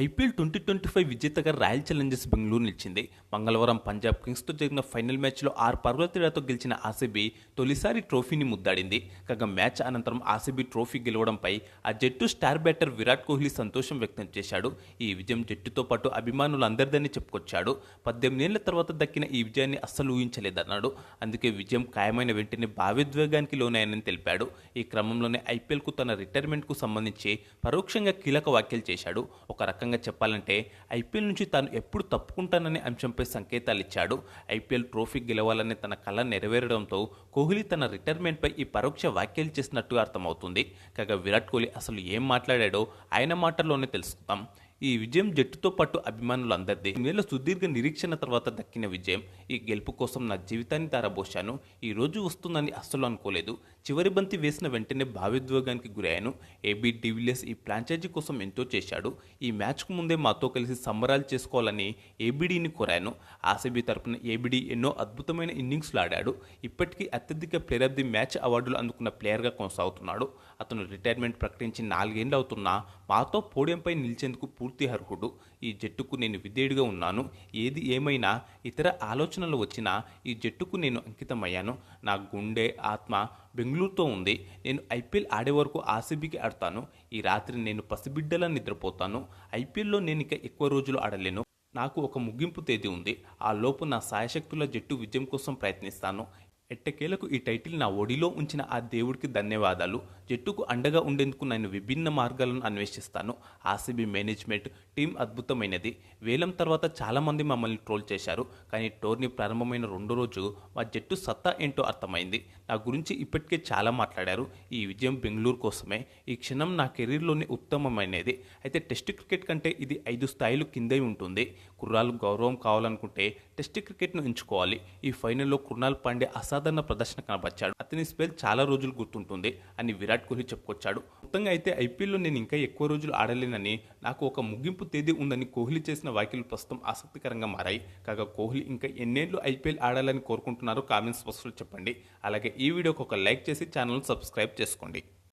IPL twenty twenty five విజేతగా royal Challengers Bengaluru నిలిచింది. మంగళవారం పంజాబ్ కింగ్స్తో జరిగిన ఫైనల్ మ్యాచ్లో ఆరు పరుగుల తేడాతో గెలిచిన ఆసీబీ తొలిసారి ట్రోఫీని ముద్దాడింది. కాగా మ్యాచ్ అనంతరం ఆసీబీ ట్రోఫీ గెలవడంపై ఆ జట్టు స్టార్ బ్యాటర్ విరాట్ కోహ్లీ సంతోషం వ్యక్తం చేశాడు. ఈ విజయం జట్టుతో పాటు అభిమానులందరిదని చెప్పుకొచ్చాడు. పద్దెనిమిదేళ్ళ తర్వాత దక్కిన ఈ విజయాన్ని అస్సలు ఊహించలేదన్నాడు. అందుకే విజయం ఖాయమైన వెంటనే భావోద్వేగానికి లోనయ్యానని తెలిపాడు. ఈ క్రమంలోనే ఐపీఎల్కు తన రిటైర్మెంట్కు సంబంధించి పరోక్షంగా కీలక వ్యాఖ్యలు చేశాడు. ఒక రకం రకంగా చెప్పాలంటే ఐపీఎల్ నుంచి తాను ఎప్పుడు తప్పుకుంటాననే అంశంపై సంకేతాలు ఇచ్చాడు. ఐపీఎల్ ట్రోఫీ గెలవాలనే తన కళ నెరవేరడంతో కోహ్లీ తన రిటైర్మెంట్పై ఈ పరోక్ష వ్యాఖ్యలు చేసినట్టుగా అర్థమవుతుంది. కాగా విరాట్ కోహ్లీ అసలు ఏం మాట్లాడాడో ఆయన మాటల్లోనే తెలుసుకుందాం. ఈ విజయం జట్టుతో పాటు అభిమానులందరిది. వేల సుదీర్ఘ నిరీక్షణ తర్వాత దక్కిన విజయం. ఈ గెలుపు కోసం నా జీవితాన్ని తారబోశాను. ఈ రోజు వస్తుందని అస్సలు అనుకోలేదు. చివరి బంతి వేసిన వెంటనే భావోద్వేగానికి గురయ్యాను. ఏబీ డివిలియర్స్ ఈ ఫ్రాంచైజీ కోసం ఎంతో చేశాడు. ఈ మ్యాచ్కు ముందే మాతో కలిసి సంబరాలు చేసుకోవాలని ఏబీడీని కోరాను. ఆర్సీబీ తరపున ఏబీడీ ఎన్నో అద్భుతమైన ఇన్నింగ్స్లు ఆడాడు. ఇప్పటికీ అత్యధిక ప్లేయర్ ఆఫ్ ది మ్యాచ్ అవార్డులు అందుకున్న ప్లేయర్గా కొనసాగుతున్నాడు. అతను రిటైర్మెంట్ ప్రకటించి నాలుగేండ్లు అవుతున్నా మాతో పోడియంపై నిలిచేందుకు పూర్తి అర్హుడు ఈ జట్టుకు నేను విధేయుడిగా ఉన్నాను. ఏది ఏమైనా ఇతర ఆలోచనలు వచ్చినా ఈ జట్టుకు నేను అంకితమయ్యాను. నా గుండె ఆత్మ బెంగళూరుతో ఉంది. నేను ఐపీఎల్ ఆడే వరకు ఆర్సీబీకి ఆడతాను. ఈ రాత్రి నేను పసిబిడ్డలా నిద్రపోతాను. ఐపీఎల్లో నేను ఇక ఎక్కువ రోజులు ఆడలేను. నాకు ఒక ముగింపు తేదీ ఉంది. ఆ లోపు నా సాయశక్తుల జట్టు విజయం కోసం ప్రయత్నిస్తాను. ఎట్టకేలకు ఈ టైటిల్ నా ఒడిలో ఉంచిన ఆ దేవుడికి ధన్యవాదాలు. జట్టుకు అండగా ఉండేందుకు నేను విభిన్న మార్గాలను అన్వేషిస్తాను. ఆర్సీబీ మేనేజ్మెంట్ టీం అద్భుతమైనది. వేలం తర్వాత చాలామంది మమ్మల్ని ట్రోల్ చేశారు. కానీ టోర్నీ ప్రారంభమైన రెండో రోజు మా జట్టు సత్తా ఏంటో అర్థమైంది. నా గురించి ఇప్పటికే చాలా మాట్లాడారు. ఈ విజయం బెంగళూరు కోసమే. ఈ క్షణం నా కెరీర్లోనే ఉత్తమమైనది. అయితే టెస్ట్ క్రికెట్ కంటే ఇది ఐదు స్థాయిలు కిందే ఉంటుంది. కుర్రాలు గౌరవం కావాలనుకుంటే టెస్ట్ క్రికెట్ను ఎంచుకోవాలి. ఈ ఫైనల్లో కృణాల్ పాండే అసాధారణ ప్రదర్శన కనబరిచాడు. అతని స్పెల్ చాలా రోజులు గుర్తుంటుంది అని విరాట్ కోహ్లీ చెప్పుకొచ్చాడు. మొత్తంగా అయితే ఐపీఎల్లో నేను ఇంకా ఎక్కువ రోజులు ఆడలేనని నాకు ఒక ముగింపు తేదీ ఉందని కోహ్లీ చేసిన వ్యాఖ్యలు ప్రస్తుతం ఆసక్తికరంగా మారాయి. కాగా కోహ్లీ ఇంకా ఎన్నేళ్ళు ఐపీఎల్ ఆడాలని కోరుకుంటున్నారో కామెంట్స్ బాక్స్లో చెప్పండి. అలాగే ఈ వీడియోకి ఒక లైక్ చేసి ఛానల్ సబ్స్క్రైబ్ చేసుకోండి.